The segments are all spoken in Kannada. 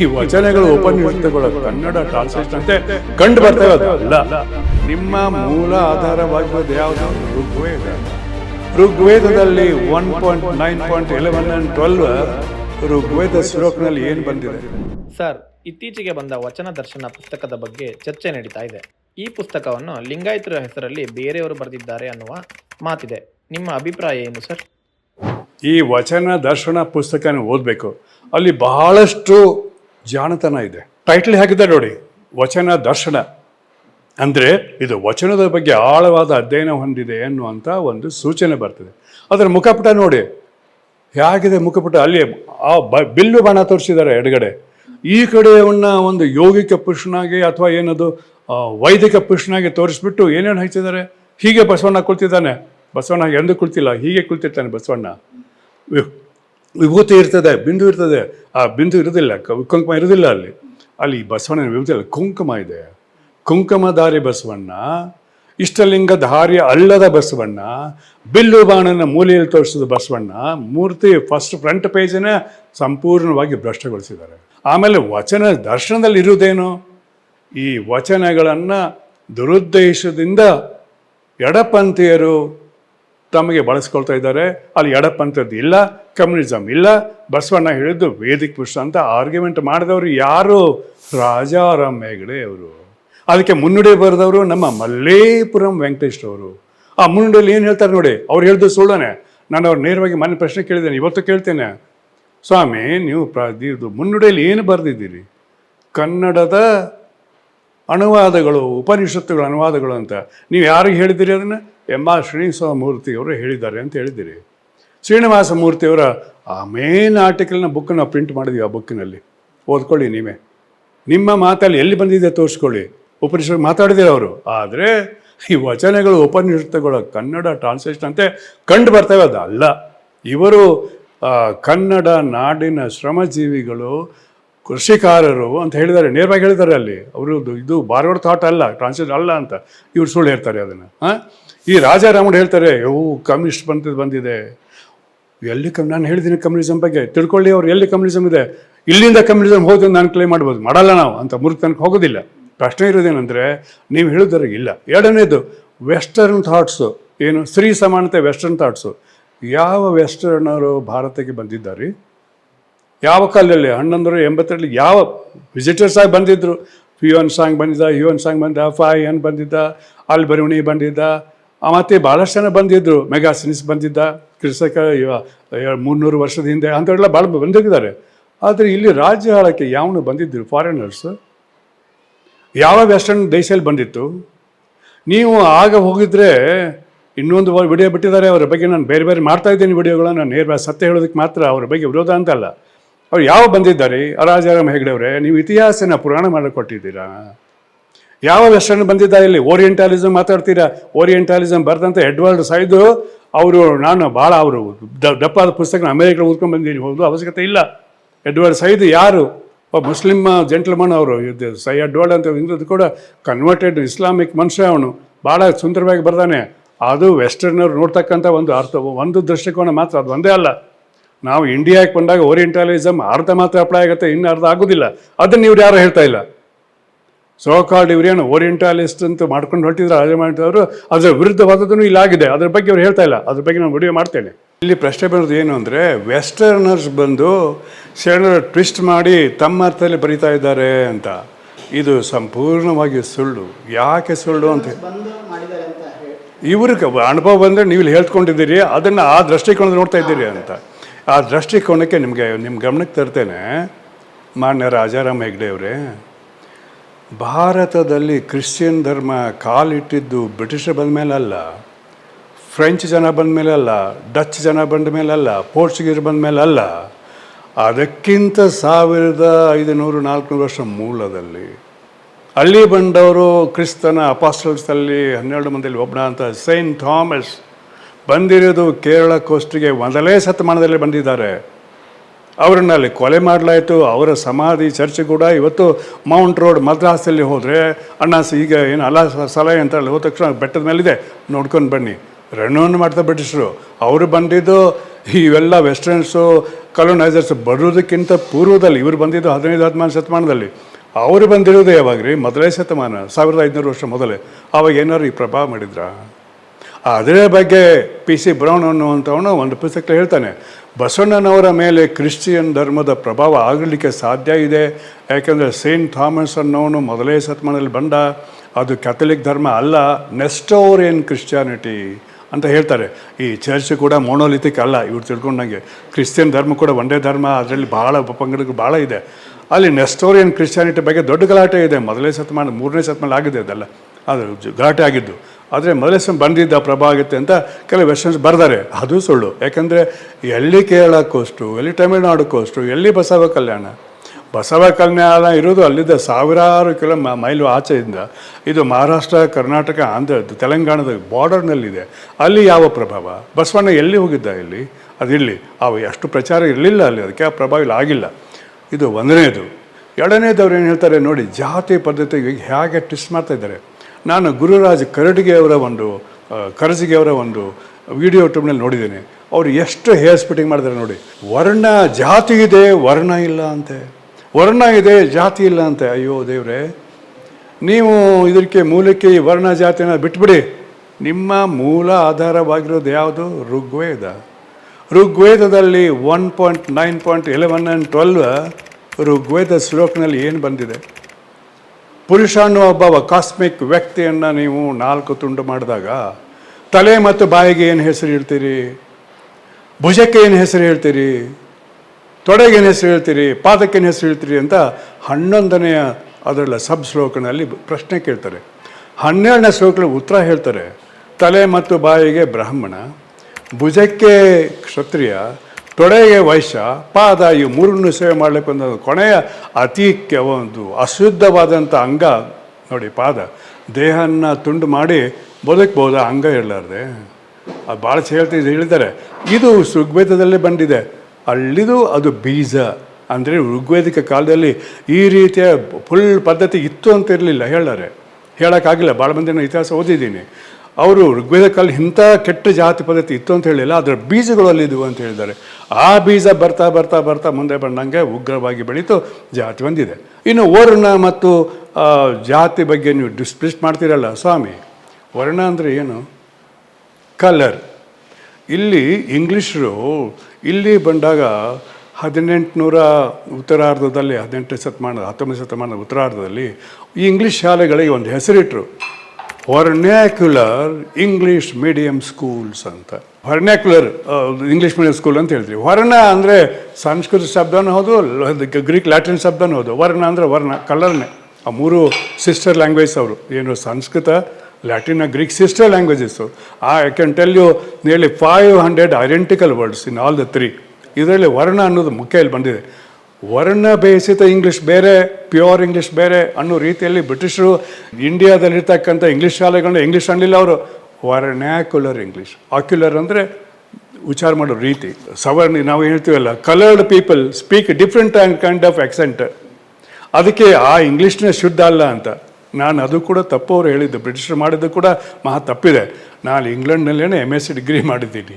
ಈ ವಚನಗಳು ಉಪನಿಷತ್ತುಗಳ ಕನ್ನಡ ಟ್ರಾನ್ಸ್ಲೇಷನ್ ಅಂತೆ ಕಂಡು ಬರ್ತವೆ ಅಲ್ಲ. ನಿಮ್ಮ ಮೂಲ ಆಧಾರವಾಗಿರೋದು ಯಾವುದು? Rigveda. ಋಗ್ವೇದದಲ್ಲಿ one point nine point eleven and twelve Rigveda ಶ್ಲೋಕನಲ್ಲಿ ಏನು ಬಂದಿದೆ? ಸರ್ ಇತ್ತೀಚೆಗೆ ಬಂದ ವಚನ ದರ್ಶನ ಪುಸ್ತಕದ ಬಗ್ಗೆ ಚರ್ಚೆ ನಡೀತಾ ಇದೆ. ಈ ಪುಸ್ತಕವನ್ನು ಲಿಂಗಾಯತರ ಹೆಸರಲ್ಲಿ ಬೇರೆಯವರು ಬರೆದಿದ್ದಾರೆ ಅನ್ನುವ ಮಾತಿದೆ. ನಿಮ್ಮ ಅಭಿಪ್ರಾಯ ಏನು ಸರ್? ಈ ವಚನ ದರ್ಶನ ಪುಸ್ತಕನ ಓದಬೇಕು. ಅಲ್ಲಿ ಬಹಳಷ್ಟು ಜಾಣತನ ಇದೆ. ಟೈಟಲ್ ಹಾಕಿದ್ದಾರೆ ನೋಡಿ? ವಚನ ದರ್ಶನ. ಅಂದರೆ ಇದು ವಚನದ ಬಗ್ಗೆ ಆಳವಾದ ಅಧ್ಯಯನ ಹೊಂದಿದೆ ಎನ್ನುವಂಥ ಒಂದು ಸೂಚನೆ ಬರ್ತದೆ. ಅದರ ಮುಖಪುಟ ನೋಡಿ. ಹೇಗಿದೆ ಮುಖಪುಟ? ಅಲ್ಲಿ ಆ ಬ, ಬಿಲ್ಲು ಬಾಣ ತೋರಿಸಿದ್ದಾರೆ ಎಡಗಡೆ. ಈ ಕಡೆಯವನ್ನ ಒಂದು ಯೋಗಿಕ ಪುರುಷನಾಗಿ ಅಥವಾ ಏನದು ವೈದಿಕ ಪುರುಷನಾಗಿ ತೋರಿಸ್ಬಿಟ್ಟು ಏನೇನು ಹಾಕ್ತಿದ್ದಾರೆ ಹೀಗೆ ಬಸವಣ್ಣ ಕುಳ್ತಿದ್ದಾನೆ. ಬಸವಣ್ಣ ಎಂದು ಕುಳ್ತಿಲ್ಲ, ಹೀಗೆ ಕುಳ್ತಿರ್ತಾನೆ ಬಸವಣ್ಣ. ವಿಭೂತಿ ಇರ್ತದೆ, ಬಿಂದು ಇರ್ತದೆ. ಆ ಬಿಂದು ಇರೋದಿಲ್ಲ ಕುಂಕುಮ ಇರೋದಿಲ್ಲ ಅಲ್ಲಿ. ಅಲ್ಲಿ ಬಸವಣ್ಣನ ವಿಭೂತಿ ಅಲ್ಲ, ಕುಂಕುಮ ಇದೆ. ಕುಂಕುಮಧಾರಿ ಬಸವಣ್ಣ, ಇಷ್ಟಲಿಂಗ ಇಷ್ಟಲಿಂಗಧಾರಿ ಅಲ್ಲದ ಬಸವಣ್ಣ, ಬಿಲ್ಲು ಬಾಣನ ಮೂಲೆಯಲ್ಲಿ ತೋರಿಸಿದ ಬಸವಣ್ಣ, ಮೂರ್ತಿ ಫಸ್ಟ್ ಫ್ರಂಟ್ ಪೇಜನ್ನ ಸಂಪೂರ್ಣವಾಗಿ ಭ್ರಷ್ಟಗೊಳಿಸಿದ್ದಾರೆ. ಆಮೇಲೆ ವಚನ ದರ್ಶನದಲ್ಲಿ ಇರುವುದೇನು? ಈ ವಚನಗಳನ್ನು ದುರುದ್ದೇಶದಿಂದ ಎಡಪಂಥೀಯರು ತಮಗೆ ಬಳಸ್ಕೊಳ್ತಾ ಇದ್ದಾರೆ. ಅಲ್ಲಿ ಎಡಪಂಥದ್ದು ಇಲ್ಲ ಕಮ್ಯುನಿಸಮ್ ಇಲ್ಲ. ಬಸವಣ್ಣ ಹೇಳಿದ್ದು ವೇದಿಕ ಪುರುಷ ಅಂತ ಆರ್ಗ್ಯುಮೆಂಟ್ ಮಾಡಿದವರು ಯಾರು? ರಾಜಾರಾಮ್ ಹೆಗಡೆ ಅವರು. ಅದಕ್ಕೆ ಮುನ್ನುಡಿ ಬರೆದವರು ನಮ್ಮ ಮಲ್ಲೇಪುರಂ ವೆಂಕಟೇಶ್ ಅವರು. ಆ ಮುನ್ನುಡಿಯಲ್ಲಿ ಏನು ಹೇಳ್ತಾರೆ ನೋಡಿ, ಅವ್ರು ಹೇಳಿದ್ದು ಸುಳ್ಳನೆ. ನಾನು ಅವ್ರು ನೇರವಾಗಿ ಮನೆ ಪ್ರಶ್ನೆ ಕೇಳಿದ್ದೇನೆ, ಇವತ್ತು ಕೇಳ್ತೇನೆ. ಸ್ವಾಮಿ, ನೀವು ಪ್ರ ಇದು ಮುನ್ನುಡಿಯಲ್ಲಿ ಏನು ಬರೆದಿದ್ದೀರಿ? ಕನ್ನಡದ ಅನುವಾದಗಳು, ಉಪನಿಷತ್ತುಗಳ ಅನುವಾದಗಳು ಅಂತ. ನೀವು ಯಾರಿಗೆ ಹೇಳಿದ್ದೀರಿ ಅದನ್ನು? ಎಂ ಆರ್ ಶ್ರೀನಿವಾಸ ಮೂರ್ತಿಯವರು ಹೇಳಿದ್ದಾರೆ ಅಂತ ಹೇಳಿದ್ದೀರಿ. ಶ್ರೀನಿವಾಸ ಮೂರ್ತಿಯವರ ಆ ಮೇನ್ ಆರ್ಟಿಕಲ್ನ ಬುಕ್ಕನ್ನು ಪ್ರಿಂಟ್ ಮಾಡಿದ್ವಿ ಆ ಬುಕ್ಕಿನಲ್ಲಿ ಓದ್ಕೊಳ್ಳಿ ನೀವೇ. ನಿಮ್ಮ ಮಾತಲ್ಲಿ ಎಲ್ಲಿ ಬಂದಿದೆ ತೋರಿಸ್ಕೊಳ್ಳಿ. ಉಪನಿಷತ್ ಮಾತಾಡಿದ್ದೀರ ಅವರು. ಆದರೆ ಈ ವಚನಗಳು ಉಪನಿಷತ್ತುಗಳ ಕನ್ನಡ ಟ್ರಾನ್ಸ್ಲೇಷನ್ ಅಂತೆ ಕಂಡು ಬರ್ತವೆ. ಅದು ಅಲ್ಲ ಇವರು ಕನ್ನಡ ನಾಡಿನ ಶ್ರಮಜೀವಿಗಳು ಕೃಷಿಕಾರರು ಅಂತ ಹೇಳಿದ್ದಾರೆ, ನೇರವಾಗಿ ಹೇಳಿದ್ದಾರೆ ಅಲ್ಲಿ. ಅವರು ಇದು ಬಾರ್ವರ್ಡ್ ಥಾಟ್ ಅಲ್ಲ ಟ್ರಾನ್ಸ್ಲೇಟ್ ಅಲ್ಲ ಅಂತ ಇವ್ರು ಸುಳ್ಳು ಹೇಳ್ತಾರೆ ಅದನ್ನು. ಹಾಂ? ಈ ರಾಜಾರಾಮಣ್ಣ ಹೇಳ್ತಾರೆ, ಓ ಕಮ್ಯುನಿಸ್ಟ್ ಬಂದಿದ್ದು ಬಂದಿದೆ. ಎಲ್ಲಿ ಕಮ್, ನಾನು ಹೇಳಿದ್ದೀನಿ ಕಮ್ಯುನಿಸಮ್ ಬಗ್ಗೆ. ತಿಳ್ಕೊಳ್ಳಿ ಅವ್ರು, ಎಲ್ಲಿ ಕಮ್ಯುನಿಸಮ್ ಇದೆ? ಇಲ್ಲಿಂದ ಕಮ್ಯುನಿಸಮ್ ಹೋದ್ರೆ ನಾನು ಕ್ಲೇಮ್ ಮಾಡ್ಬೋದು. ಮಾಡಲ್ಲ ನಾವು ಅಂತ ಮುರುತನಕ್ಕೆ ತನಕ ಹೋಗೋದಿಲ್ಲ. ಪ್ರಶ್ನೆ ಇರೋದೇನೆಂದರೆ ನೀವು ಹೇಳಿದ್ರೆ ಇಲ್ಲ. ಎರಡನೇದು ವೆಸ್ಟರ್ನ್ ಥಾಟ್ಸು ಏನು? ಸ್ತ್ರೀ ಸಮಾನತೆ ವೆಸ್ಟರ್ನ್ ಥಾಟ್ಸು ಯಾವ ವೆಸ್ಟರ್ನರು ಭಾರತಕ್ಕೆ ಬಂದಿದ್ದಾರೆ? ಯಾವ ಕಾಲದಲ್ಲಿ? ಹನ್ನೊಂದರ ಎಂಬತ್ತರಲ್ಲಿ ಯಾವ ವಿಸಿಟರ್ಸ್ ಆಗಿ ಬಂದಿದ್ದರು ಒನ್ ಸಾಂಗ್ ಬಂದಿದ್ದ ಯುವನ್ ಸಾಂಗ್ ಬಂದ ಫಾಯ್ ಎನ್ ಬಂದಿದ್ದ ಅಲ್ ಬರವಣಿ ಬಂದಿದ್ದ ಮತ್ತು ಭಾಳಷ್ಟು ಜನ ಬಂದಿದ್ದರು ಮೆಗಾ ಸಿನಿಸ್ ಬಂದಿದ್ದ. ಕೃಷಕ ಮುನ್ನೂರು ವರ್ಷದ ಹಿಂದೆ ಅಂಥವರೆಲ್ಲ ಭಾಳ ಬಂದಿದ್ದಾರೆ. ಆದರೆ ಇಲ್ಲಿ ರಾಜ್ಯ ಆಳಕ್ಕೆ ಯಾವನು ಬಂದಿದ್ದರು ಫಾರಿನರ್ಸ್ ಯಾವ ವೆಸ್ಟರ್ನ್ ದೇಶದಲ್ಲಿ ಬಂದಿತ್ತು? ನೀವು ಆಗ ಹೋಗಿದ್ರೆ ಇನ್ನೊಂದು ವಿಡಿಯೋ ಬಿಟ್ಟಿದ್ದಾರೆ. ಅವರ ಬಗ್ಗೆ ನಾನು ಬೇರೆ ಬೇರೆ ಮಾಡ್ತಾ ಇದ್ದೀನಿ. ವಿಡಿಯೋಗಳನ್ನ ನಾನು ನೇರವಾಗಿ ಸತ್ಯ ಹೇಳೋದಕ್ಕೆ ಮಾತ್ರ ಅವರ ಬಗ್ಗೆ ವಿರೋಧ ಅಂತಲ್ಲ. ಅವ್ರು ಯಾವ ಬಂದಿದ್ದಾರೆ? ರಾಜಾರಾಮ ಹೆಗ್ಡೆ ಅವರೇ, ನೀವು ಇತಿಹಾಸನ ಪುರಾಣ ಮಾಡಿಕೊಟ್ಟಿದ್ದೀರಾ ಯಾವ ವೆಸ್ಟರ್ನ್ ಬಂದಿದ್ದ ಇಲ್ಲಿ? ಓರಿಯೆಂಟಾಲಿಸಮ್ ಮಾತಾಡ್ತೀರಾ? ಓರಿಯೆಂಟಾಲಿಸಮ್ ಬರ್ದಂತ ಎಡ್ವರ್ಡ್ ಸೈದು, ಅವರು, ನಾನು ಭಾಳ, ಅವರು ದಪ್ಪಾದ ಪುಸ್ತಕ ಅಮೆರಿಕ ಓದ್ಕೊಂಡು ಬಂದಿದ್ದೀನಿ ಅವಶ್ಯಕತೆ ಇಲ್ಲ. ಎಡ್ವರ್ಡ್ ಸೈದ್ ಯಾರು? ಒಬ್ಬ ಮುಸ್ಲಿಮ್ ಜೆಂಟ್ಲ್ಮನ್ ಅವರು ಸೈ ಎಡ್ವರ್ಡ್ ಅಂತ ಇಂದ್ರದ್ದು ಕೂಡ ಕನ್ವರ್ಟೆಡ್ ಇಸ್ಲಾಮಿಕ್ ಮನುಷ್ಯ ಅವನು. ಭಾಳ ಸುಂದರವಾಗಿ ಬರ್ದಾನೆ. ಅದು ವೆಸ್ಟರ್ನವ್ರು ನೋಡ್ತಕ್ಕಂಥ ಒಂದು ಅರ್ಥ, ಒಂದು ದೃಷ್ಟಿಕೋನ ಮಾತ್ರ, ಅದು ಒಂದೇ ಅಲ್ಲ. ನಾವು ಇಂಡಿಯಾಕ್ಕೆ ಬಂದಾಗ ಓರಿಯೆಂಟಾಲಿಸಮ್ ಅರ್ಧ ಮಾತ್ರ ಅಪ್ಲೈ ಆಗುತ್ತೆ, ಇನ್ನು ಅರ್ಧ ಆಗೋದಿಲ್ಲ. ಅದನ್ನು ಇವ್ರು ಯಾರು ಹೇಳ್ತಾ ಇಲ್ಲ. ಸೋಕಾಲ್ಡ್ ಏನು ಓರಿಯೆಂಟಾಲಿಸ್ಟ್ ಅಂತ ಮಾಡ್ಕೊಂಡು ಹೊರಟಿದ್ರು ರಾಜಮಾಡಿದವರು ಅದರ ವಿರುದ್ಧವಾದದ್ದು ಇಲ್ಲಾಗಿದೆ ಅದ್ರ ಬಗ್ಗೆ ಅವ್ರು ಹೇಳ್ತಾ ಇಲ್ಲ. ಅದ್ರ ಬಗ್ಗೆ ನಾನು ವಿಡಿಯೋ ಮಾಡ್ತೇನೆ. ಇಲ್ಲಿ ಪ್ರಶ್ನೆ ಬರೋದು ಏನು ಅಂದರೆ, ವೆಸ್ಟರ್ನರ್ಸ್ ಬಂದು ಶರಣರ ಟ್ವಿಸ್ಟ್ ಮಾಡಿ ತಮ್ಮ ಅರ್ಥದಲ್ಲಿ ಬರೀತಾ ಇದ್ದಾರೆ ಅಂತ. ಇದು ಸಂಪೂರ್ಣವಾಗಿ ಸುಳ್ಳು. ಯಾಕೆ ಸುಳ್ಳು ಅಂತ ಇವ್ರಿಗೆ ಅನುಭವ ಬಂದರೆ ನೀವು ಇಲ್ಲಿ ಹೇಳ್ಕೊಂಡಿದ್ದೀರಿ ಅದನ್ನು ಆ ದೃಷ್ಟಿಕೋನದಲ್ಲಿ ನೋಡ್ತಾ ಇದ್ದೀರಿ ಅಂತ. ಆ ದೃಷ್ಟಿಕೋನಕ್ಕೆ ನಿಮಗೆ ನಿಮ್ಮ ಗಮನಕ್ಕೆ ತರ್ತೇನೆ. ಮಾನ್ಯ ರಾಜಾರಾಮ್ ಹೆಗ್ಡೆ ಅವರೇ, ಭಾರತದಲ್ಲಿ ಕ್ರಿಶ್ಚಿಯನ್ ಧರ್ಮ ಕಾಲಿಟ್ಟಿದ್ದು ಬ್ರಿಟಿಷರು ಬಂದ ಮೇಲೆ ಅಲ್ಲ ಫ್ರೆಂಚ್ ಜನ ಬಂದ ಮೇಲೆ ಅಲ್ಲ ಡಚ್ ಜನ ಬಂದ ಮೇಲೆ ಅಲ್ಲ ಪೋರ್ಚುಗೀಸ್ ಬಂದ ಮೇಲೆ ಅಲ್ಲ ಅದಕ್ಕಿಂತ ಸಾವಿರದ ಐದುನೂರು ನಾಲ್ಕುನೂರು ವರ್ಷ ಮೂಲದಲ್ಲಿ. ಅಲ್ಲಿ ಬಂದವರು ಕ್ರಿಸ್ತನ ಅಪಾಸ್ಟಲ್ಸಲ್ಲಿ ಹನ್ನೆರಡು ಮಂದಿಯಲ್ಲಿ ಒಬ್ಬನ ಅಂತ ಸೈಂಟ್ ಥಾಮಸ್ ಬಂದಿರೋದು ಕೇರಳ ಕೋಸ್ಟಿಗೆ ಮೊದಲೇ ಶತಮಾನದಲ್ಲಿ ಬಂದಿದ್ದಾರೆ. ಅವರನ್ನ ಅಲ್ಲಿ ಕೊಲೆ ಮಾಡಲಾಯಿತು. ಅವರ ಸಮಾಧಿ ಚರ್ಚ್ ಕೂಡ ಇವತ್ತು ಮೌಂಟ್ ರೋಡ್ ಮದ್ರಾಸಲ್ಲಿ ಹೋದರೆ, ಅಣ್ಣ, ಈಗ ಏನು ಅಲ್ಲ ಸಲಹೆ ಅಂತ ಅಲ್ಲಿ ಹೋದ ತಕ್ಷಣ ಬೆಟ್ಟದ ಮೇಲಿದೆ. ನೋಡ್ಕೊಂಡು ಬನ್ನಿ. ರಣವನ್ನು ಮಾಡ್ತಾ ಬ್ರಿಟಿಷರು. ಅವರು ಬಂದಿದ್ದು ಇವೆಲ್ಲ ವೆಸ್ಟರ್ನ್ಸು, ಕಲೋನೈಸರ್ಸ್ ಬರೋದಕ್ಕಿಂತ ಪೂರ್ವದಲ್ಲಿ, ಇವರು ಬಂದಿದ್ದು ಹದಿನೈದು, ಹದಿನಾರು ಶತಮಾನದಲ್ಲಿ. ಅವರು ಬಂದಿರೋದು ಯಾವಾಗ ರೀ ಮೊದಲೇ ಶತಮಾನ, ಸಾವಿರದ ಐದುನೂರು ವರ್ಷ ಮೊದಲೇ. ಆವಾಗ ಏನಾದ್ರು ಈ ಪ್ರಭಾವ ಮಾಡಿದ್ರಾ? ಅದರ ಬಗ್ಗೆ ಪಿ ಸಿ ಬ್ರೌನ್ ಅನ್ನುವಂಥವನು ಒಂದು ಪುಸ್ತಕ ಹೇಳ್ತಾನೆ, ಬಸವಣ್ಣನವರ ಮೇಲೆ ಕ್ರಿಶ್ಚಿಯನ್ ಧರ್ಮದ ಪ್ರಭಾವ ಆಗಲಿಕ್ಕೆ ಸಾಧ್ಯ ಇದೆ, ಯಾಕೆಂದರೆ ಸೇಂಟ್ ಥಾಮಸ್ ಅನ್ನೋನು ಮೊದಲೇ ಶತಮಾನದಲ್ಲಿ ಬಂದ, ಅದು ಕ್ಯಾಥಲಿಕ್ ಧರ್ಮ ಅಲ್ಲ ನೆಸ್ಟೋರಿಯನ್ ಕ್ರಿಶ್ಚಿಯಾನಿಟಿ ಅಂತ ಹೇಳ್ತಾರೆ. ಈ ಚರ್ಚ್ ಕೂಡ ಮೋನೋಲಿಥಿಕ್ ಅಲ್ಲ, ಇವ್ರು ತಿಳ್ಕೊಂಡಂಗೆ. ಕ್ರಿಶ್ಚಿಯನ್ ಧರ್ಮ ಕೂಡ ಒಂದೇ ಧರ್ಮ, ಅದರಲ್ಲಿ ಭಾಳ ಉಪಪಂಗಡಗಳು ಭಾಳ ಇದೆ. ಅಲ್ಲಿ ನೆಸ್ಟೋರಿಯನ್ ಕ್ರಿಶ್ಚಿಯಾನಿಟಿ ಬಗ್ಗೆ ದೊಡ್ಡ ಗಲಾಟೆ ಇದೆ ಮೊದಲನೇ ಶತಮಾನ, ಮೂರನೇ ಶತಮಾನ ಆಗಿದೆ ಅದೆಲ್ಲ. ಅದು ಗಲಾಟೆ ಆಗಿದ್ದು. ಆದರೆ ಮೊದಲೇ ಸಹ ಬಂದಿದ್ದ ಪ್ರಭಾವ ಆಗುತ್ತೆ ಅಂತ ಕೆಲವು ವೆಸ್ಟರ್ನ್ಸ್ ಬರ್ದಾರೆ. ಅದು ಸುಳ್ಳು. ಯಾಕಂದರೆ ಎಲ್ಲಿ ಕೇರಳಕ್ಕೂ ಅಷ್ಟು ಎಲ್ಲಿ ತಮಿಳುನಾಡು ಕೋಸ್ಟು ಎಲ್ಲಿ ಬಸವ ಕಲ್ಯಾಣ? ಬಸವ ಕಲ್ಯಾಣ ಇರೋದು ಅಲ್ಲಿದ್ದ ಸಾವಿರಾರು ಕಿಲೋ ಮೈಲು ಆಚೆಯಿಂದ ಇದು ಮಹಾರಾಷ್ಟ್ರ, ಕರ್ನಾಟಕ, ಆಂಧ್ರ, ತೆಲಂಗಾಣದ ಬಾರ್ಡರ್ನಲ್ಲಿದೆ ಅಲ್ಲಿ ಯಾವ ಪ್ರಭಾವ? ಬಸವಣ್ಣ ಎಲ್ಲಿ ಹೋಗಿದ್ದ ಇಲ್ಲಿ? ಅದಿರಲಿ ಅವು ಎಷ್ಟು ಪ್ರಚಾರ ಇರಲಿಲ್ಲ ಅಲ್ಲಿ. ಅದಕ್ಕೆ ಆ ಪ್ರಭಾವ ಇಲ್ಲ ಆಗಿಲ್ಲ. ಇದು ಒಂದನೇದು. ಎರಡನೇದವ್ರು ಏನು ಹೇಳ್ತಾರೆ ನೋಡಿ, ಜಾತಿ ಪದ್ಧತಿ ಹೇಗೆ ಟ್ವಿಸ್ಟ್ ಮಾಡ್ತಾ ಇದ್ದಾರೆ. ನಾನು ಗುರುರಾಜ್ ಕರಡಿಗೆ ಅವರ ಒಂದು ಅವರ ಒಂದು ವಿಡಿಯೋ ಯೂಟ್ಯೂಬ್ನಲ್ಲಿ ನೋಡಿದ್ದೀನಿ. ಅವರು ಎಷ್ಟು ಹೇರ್ ಸ್ಪಿಟಿಂಗ್ ಮಾಡಿದ್ದಾರೆ ನೋಡಿ. ವರ್ಣ ಜಾತಿ ಇದೆ, ವರ್ಣ ಇಲ್ಲ ಅಂತೆ. ವರ್ಣ ಇದೆ, ಜಾತಿ ಇಲ್ಲ ಅಂತೆ. ಅಯ್ಯೋ ದೇವ್ರೆ, ನೀವು ಇದಕ್ಕೆ ಮೂಲಕ್ಕೆ ಈ ವರ್ಣ ಜಾತಿನ ಬಿಟ್ಬಿಡಿ. ನಿಮ್ಮ ಮೂಲ ಆಧಾರವಾಗಿರೋದು ಯಾವುದು? Rigveda. ಋಗ್ವೇದದಲ್ಲಿ one point nine point eleven and twelve Rigveda ಶ್ಲೋಕನಲ್ಲಿ ಏನು ಬಂದಿದೆ? ಪುರುಷ ಅನ್ನೋ ಒಬ್ಬ ಕಾಸ್ಮಿಕ್ ವ್ಯಕ್ತಿಯನ್ನು ನೀವು ನಾಲ್ಕು ತುಂಡು ಮಾಡಿದಾಗ, ತಲೆ ಮತ್ತು ಬಾಯಿಗೆ ಏನು ಹೆಸರು ಹೇಳ್ತೀರಿ? ಭುಜಕ್ಕೆ ಏನು ಹೆಸರು ಹೇಳ್ತೀರಿ? ತೊಡೆಗೆ ಏನು ಹೆಸರು ಹೇಳ್ತೀರಿ? ಪಾದಕ್ಕೆ ಏನು ಹೆಸರು ಹೇಳ್ತೀರಿ ಅಂತ ಹನ್ನೊಂದನೆಯ ಅದರಲ್ಲ ಸಬ್ ಶ್ಲೋಕನಲ್ಲಿ ಪ್ರಶ್ನೆ ಕೇಳ್ತಾರೆ. ಹನ್ನೆರಡನೇ ಶ್ಲೋಕದಲ್ಲಿ ಉತ್ತರ ಹೇಳ್ತಾರೆ, ತಲೆ ಮತ್ತು ಬಾಯಿಗೆ ಬ್ರಾಹ್ಮಣ, ಭುಜಕ್ಕೆ ಕ್ಷತ್ರಿಯ ತೊಡೆಗೆ ವೈಶ್ಯ ಪಾದ ಈ ಮೂರನ್ನು ಸೇವೆ ಮಾಡಲಿಕ್ಕೆ ಒಂದು ಕೊನೆಯ ಅತಿ ಒಂದು ಅಶುದ್ಧವಾದಂಥ ಅಂಗ. ನೋಡಿ, ಪಾದ. ದೇಹನ ತುಂಡು ಮಾಡಿ ಬದುಕ್ಬೋದಾ? ಅಂಗ ಇರಲಾರ್ದೆ ಅದು ಭಾಳ ಹೇಳ್ತಿದ್ದು ಹೇಳಿದ್ದಾರೆ. ಇದು ಋಗ್ವೇದದಲ್ಲಿ ಬಂದಿದೆ. ಅಲ್ಲಿದು ಅದು ಬೀಜ. ಅಂದರೆ ಋಗ್ವೇದಿಕ ಕಾಲದಲ್ಲಿ ಈ ರೀತಿಯ ಫುಲ್ ಪದ್ಧತಿ ಇತ್ತು ಅಂತ ಇರಲಿಲ್ಲ. ಹೇಳಾರೆ ಹೇಳೋಕ್ಕಾಗಿಲ್ಲ. ಭಾಳ ಮಂದಿನ ಇತಿಹಾಸ ಓದಿದ್ದೀನಿ. ಅವರು ಋಗ್ವೇದ ಕಾಲ ಇಂಥ ಕೆಟ್ಟ ಜಾತಿ ಪದ್ಧತಿ ಇತ್ತು ಅಂತ ಹೇಳಿಲ್ಲ, ಅದರ ಬೀಜಗಳು ಅಲ್ಲಿದ್ವು ಅಂತ ಹೇಳಿದ್ದಾರೆ. ಆ ಬೀಜ ಬರ್ತಾ ಬರ್ತಾ ಬರ್ತಾ ಮುಂದೆ ಬಂದಂಗೆ ಉಗ್ರವಾಗಿ ಬೆಳೀತು, ಜಾತಿ ಬಂದಿದೆ. ಇನ್ನು ವರ್ಣ ಮತ್ತು ಜಾತಿ ಬಗ್ಗೆ ನೀವು ಡಿಸ್ಪ್ಲಿಸ್ಟ್ ಮಾಡ್ತೀರಲ್ಲ, ಸ್ವಾಮಿ? ವರ್ಣ ಅಂದರೆ ಏನು? ಕಲರ್ ಇಲ್ಲಿ ಇಂಗ್ಲೀಷರು, ಇಲ್ಲಿ ಬಂದಾಗ ಹದಿನೆಂಟುನೂರ ಉತ್ತರಾರ್ಧದಲ್ಲಿ ಹದಿನೆಂಟನೇ ಶತಮಾನ ಹತ್ತೊಂಬತ್ತು ಶತಮಾನದ ಉತ್ತರಾರ್ಧದಲ್ಲಿ ಈ ಇಂಗ್ಲೀಷ್ ಶಾಲೆಗಳಿಗೆ ಒಂದು ಹೆಸರಿಟ್ಟರು ವರ್ನ್ಯಾಕ್ಯುಲರ್ ಇಂಗ್ಲೀಷ್ ಮೀಡಿಯಂ ಸ್ಕೂಲ್ಸ್ ಅಂತ. ವರ್ನ್ಯಾಕ್ಯುಲರ್ ಇಂಗ್ಲೀಷ್ ಮೀಡಿಯಂ ಸ್ಕೂಲ್ ಅಂತ ಹೇಳ್ತೀವಿ. ವರ್ಣ ಅಂದರೆ ಸಂಸ್ಕೃತ ಶಬ್ದನೂ ಹೌದು ಗ್ರೀಕ್ ಲ್ಯಾಟಿನ್ ಶಬ್ದನೂ ಹೌದು. ವರ್ಣ ಅಂದರೆ ವರ್ಣ ಕಲರ್ನೇ. ಆ ಮೂರು ಸಿಸ್ಟರ್ ಲ್ಯಾಂಗ್ವೇಜ್ ಅವರು. ಏನು Sanskrit Latin Greek sister languages ಆ I can tell you nearly five hundred identical words in all the three ಇದರಲ್ಲಿ ವರ್ಣ ಅನ್ನೋದು ಮುಖ್ಯ ಇಲ್ಲಿ ಬಂದಿದೆ. ವರ್ಣ ಬೇಯಿಸಿದ ಇಂಗ್ಲೀಷ್ ಬೇರೆ ಪ್ಯೂರ್ ಇಂಗ್ಲೀಷ್ ಬೇರೆ ಅನ್ನೋ ರೀತಿಯಲ್ಲಿ ಬ್ರಿಟಿಷರು ಇಂಡಿಯಾದಲ್ಲಿರ್ತಕ್ಕಂಥ ಇಂಗ್ಲೀಷ್ ಶಾಲೆಗಳನ್ನ ಇಂಗ್ಲೀಷ್ ಅನ್ನಲಿಲ್ಲ ಅವರು. ವರ್ಣ್ಯಾಕ್ಯುಲರ್ ಇಂಗ್ಲೀಷ್ ಆಕ್ಯುಲರ್ ಅಂದರೆ ವಿಚಾರ ಮಾಡೋ ರೀತಿ. ಸವರ್ಣಿ ನಾವು ಹೇಳ್ತೀವಲ್ಲ coloured people speak different kind of accent ಅದಕ್ಕೆ ಆ ಇಂಗ್ಲೀಷ್ನೇ ಶುದ್ಧ ಅಲ್ಲ ಅಂತ. ನಾನು ಅದು ಕೂಡ ತಪ್ಪು ಅವ್ರು ಹೇಳಿದ್ದು. ಬ್ರಿಟಿಷರು ಮಾಡಿದ್ದು ಕೂಡ ಮಹಾ ತಪ್ಪಿದೆ. ನಾನು ಇಂಗ್ಲೆಂಡ್ನಲ್ಲೇ ಎಂ ಎಸ್ ಸಿ ಡಿಗ್ರಿ ಮಾಡಿದ್ದೀನಿ.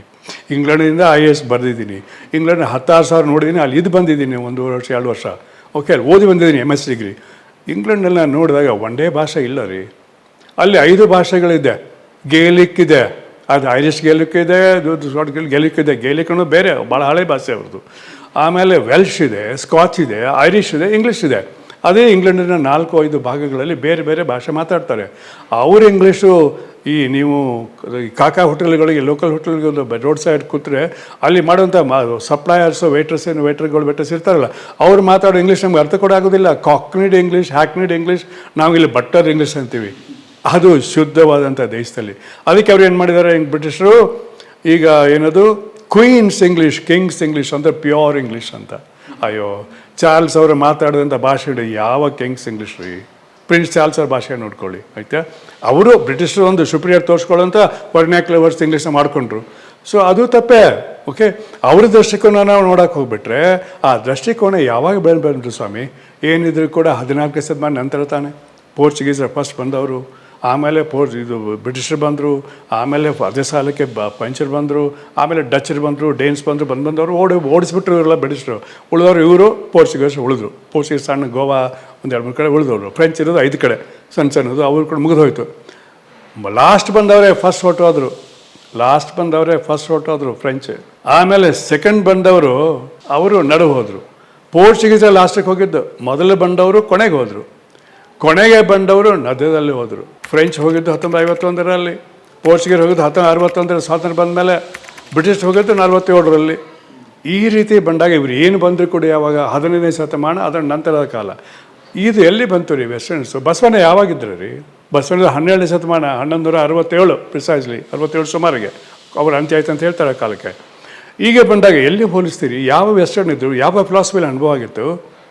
ಇಂಗ್ಲೆಂಡಿಂದ ಐ ಎ ಎಸ್ ಬರೆದಿದ್ದೀನಿ. ಇಂಗ್ಲೆಂಡ್ ಹತ್ತಾರು ಸಾವಿರ ನೋಡಿದ್ದೀನಿ, ಅಲ್ಲಿ ಇದು ಬಂದಿದ್ದೀನಿ ಒಂದು ವರ್ಷ, ಎರಡು ವರ್ಷ. ಓಕೆ, ಅಲ್ಲಿ ಓದಿ ಬಂದಿದ್ದೀನಿ ಎಂ ಎಸ್ ಡಿಗ್ರಿ ಇಂಗ್ಲೆಂಡಲ್ಲಿ ನಾನು ನೋಡಿದಾಗ ಒಂದೇ ಭಾಷೆ ಇಲ್ಲ ರೀ. ಅಲ್ಲಿ ಐದು ಭಾಷೆಗಳಿದೆ. ಗೇಲಿಕ್ ಇದೆ. ಅದು ಐರಿಷ್ ಗೇಲಿಕ್ ಇದೆ ಗೇಲಿಕ್ ಇದೆ. ಗೇಲಿಕ್ ಅನ್ನೋದು ಬೇರೆ ಭಾಳ ಹಳೆ ಭಾಷೆ ಅವ್ರದ್ದು. ಆಮೇಲೆ ವೆಲ್ಶ್ ಇದೆ ಸ್ಕಾಚ್ ಇದೆ ಐರಿಷ್ ಇದೆ ಇಂಗ್ಲೀಷ್ ಇದೆ. ಅದೇ ಇಂಗ್ಲೆಂಡಿನ ನಾಲ್ಕು ಐದು ಭಾಗಗಳಲ್ಲಿ ಬೇರೆ ಬೇರೆ ಭಾಷೆ ಮಾತಾಡ್ತಾರೆ. ಅವ್ರ ಇಂಗ್ಲೀಷು ಈ ನೀವು ಈ ಕಾಕಾ ಹೋಟೆಲ್ಗಳಿಗೆ ಲೋಕಲ್ ಹೋಟೆಲ್ಗೆ ರೋಡ್ ಸೈಡ್ ಕೂತ್ರೆ ಅಲ್ಲಿ ಮಾಡುವಂಥ ಸಪ್ಲೈಯರ್ಸು ವೇಟ್ರಸ್ ಏನು ವೇಟ್ರ್ಗಳು ವೇಟ್ರಸ್ ಇರ್ತಾರಲ್ಲ, ಅವ್ರು ಮಾತಾಡೋ ಇಂಗ್ಲೀಷ್ ನಮ್ಗೆ ಅರ್ಥ ಕೂಡ ಆಗೋದಿಲ್ಲ. ಕಾಕ್ನಿಡ್ ಇಂಗ್ಲೀಷ್ ಹ್ಯಾಕ್ನಿಡ್ ಇಂಗ್ಲೀಷ್ ನಾವು ಇಲ್ಲಿ ಬಟ್ಟರ್ ಇಂಗ್ಲೀಷ್ ಅಂತೀವಿ. ಅದು ಶುದ್ಧವಾದಂಥ ದೇಶದಲ್ಲಿ. ಅದಕ್ಕೆ ಅವ್ರು ಏನು ಮಾಡಿದ್ದಾರೆ ಹಿಂಗೆ ಬ್ರಿಟಿಷರು ಈಗ ಏನದು? ಕ್ವೀನ್ಸ್ ಇಂಗ್ಲೀಷ್ ಕಿಂಗ್ಸ್ ಇಂಗ್ಲೀಷ್ ಅಂದರೆ ಪ್ಯೂರ್ ಇಂಗ್ಲೀಷ್ ಅಂತ. ಅಯ್ಯೋ, ಚಾರ್ಲ್ಸ್ ಅವರು ಮಾತಾಡಿದಂಥ ಭಾಷೆ ಯಾವ ಕೆಂಗ್ಸ್ ಇಂಗ್ಲೀಷ್ ರೀ? ಪ್ರಿನ್ಸ್ ಚಾರ್ಲ್ಸ್ ಅವ್ರ ಭಾಷೆ ನೋಡ್ಕೊಳ್ಳಿ, ಆಯ್ತಾ? ಅವರು ಬ್ರಿಟಿಷರು ಒಂದು ಸುಪ್ರಿಯರ್ ತೋರಿಸ್ಕೊಳ್ಳೋಂಥ ವರ್ನ್ಯಾಕ್ಯುಲರ್ ವರ್ಡ್ಸ್ ಇಂಗ್ಲೀಷ್ನ ಮಾಡ್ಕೊಂಡ್ರು. ಸೊ ಅದು ತಪ್ಪೇ ಓಕೆ ಅವ್ರ ದೃಷ್ಟಿಕೋನ ನಾವು ನೋಡೋಕೆ ಹೋಗ್ಬಿಟ್ರೆ, ಆ ದೃಷ್ಟಿಕೋನ ಯಾವಾಗ ಬೆಳೆ ಬಂದರು ಸ್ವಾಮಿ? ಏನಿದ್ರು ಕೂಡ ಹದಿನಾಲ್ಕು ಶತಮಾನ ನಂತರ ತಾನೆ? ಪೋರ್ಚುಗೀಸರ ಫಸ್ಟ್ ಬಂದವರು. ಆಮೇಲೆ ಪೋ ಇದು ಬ್ರಿಟಿಷರು ಬಂದರು, ಆಮೇಲೆ ಅದೇ ಸಾಲಕ್ಕೆ ಬ ಪಂಚರು ಬಂದರು, ಆಮೇಲೆ ಡಚ್ಚರು ಬಂದರು, ಡೇನ್ಸ್ ಬಂದರು, ಬಂದು ಬಂದವರು ಓಡಿ ಓಡಿಸ್ಬಿಟ್ರು ಇವರೆಲ್ಲ ಬ್ರಿಟಿಷರು. ಉಳಿದವರು ಇವರು, ಪೋರ್ಚುಗೀಸ್ ಉಳಿದ್ರು. ಪೋರ್ಚುಗೀಸ್ ಸಣ್ಣ ಗೋವಾ ಒಂದು ಎರಡು ಮೂರು ಕಡೆ ಉಳಿದವರು. ಫ್ರೆಂಚ್ ಇರೋದು ಐದು ಕಡೆ, ಸಣ್ಣ ಸಣ್ಣದು ಅವ್ರ ಕೂಡ ಮುಗಿದೋಯ್ತು ಲಾಸ್ಟ್ ಬಂದವರೇ ಫಸ್ಟ್ ಹೊರಟೋದ್ರು ಲಾಸ್ಟ್ ಬಂದವರೇ ಫಸ್ಟ್ ಹೊರಟೋದ್ರು ಫ್ರೆಂಚ್. ಆಮೇಲೆ ಸೆಕೆಂಡ್ ಬಂದವರು ಅವರು ನಡು ಹೋದರು. ಪೋರ್ಚುಗೀಸೇ ಲಾಸ್ಟಿಗೆ ಹೋಗಿದ್ದು. ಮೊದಲು ಬಂದವರು ಕೊನೆಗೆ ಹೋದರು. ಕೊನೆಗೆ ಬಂದವರು ನದ್ಯದಲ್ಲಿ ಹೋದರು. ಫ್ರೆಂಚ್ ಹೋಗಿದ್ದು ಹತ್ತೊಂಬತ್ತು ಐವತ್ತೊಂದರಲ್ಲಿ ಪೋರ್ಚುಗೀಸ್ ಹೋಗಿದ್ದು ಹತ್ತೊಂಬತ್ತು ಅರವತ್ತೊಂದರ ಸ್ವಾತಂತ್ರ್ಯ ಬಂದ ಮೇಲೆ ಬ್ರಿಟಿಷ್ ಹೋಗಿದ್ದು ನಲ್ವತ್ತೇಳರಲ್ಲಿ. ಈ ರೀತಿ ಬಂದಾಗ ಇವರು ಏನು ಬಂದರೂ ಕೂಡ ಯಾವಾಗ ಹದಿನೈದನೇ ಶತಮಾನ, ಅದರ ನಂತರದ ಕಾಲ. ಇದು ಎಲ್ಲಿ ಬಂತು ರೀ ವೆಸ್ಟರ್ನ್ಸು ಬಸವಣ್ಣ ಯಾವಾಗಿದ್ದರು ರೀ? ಬಸವಣ್ಣ ಹನ್ನೆರಡನೇ ಶತಮಾನ ಹನ್ನೊಂದು ನೂರ ಅರವತ್ತೇಳು ಪ್ರಿಸೈಸ್ಲಿ ಅರವತ್ತೇಳು ಸುಮಾರಿಗೆ. ಅವರು ಅಂತ್ಯ ಆಯ್ತು ಅಂತ ಹೇಳ್ತಾರೆ ಕಾಲಕ್ಕೆ. ಈಗ ಬಂದಾಗ ಎಲ್ಲಿ ಹೋಲಿಸ್ತೀರಿ? ಯಾವ ವೆಸ್ಟರ್ನ್ ಇದ್ದರು ಯಾವ ಫಿಲಾಸಫಿಲಿ ಅನುಭವ ಆಗಿತ್ತು?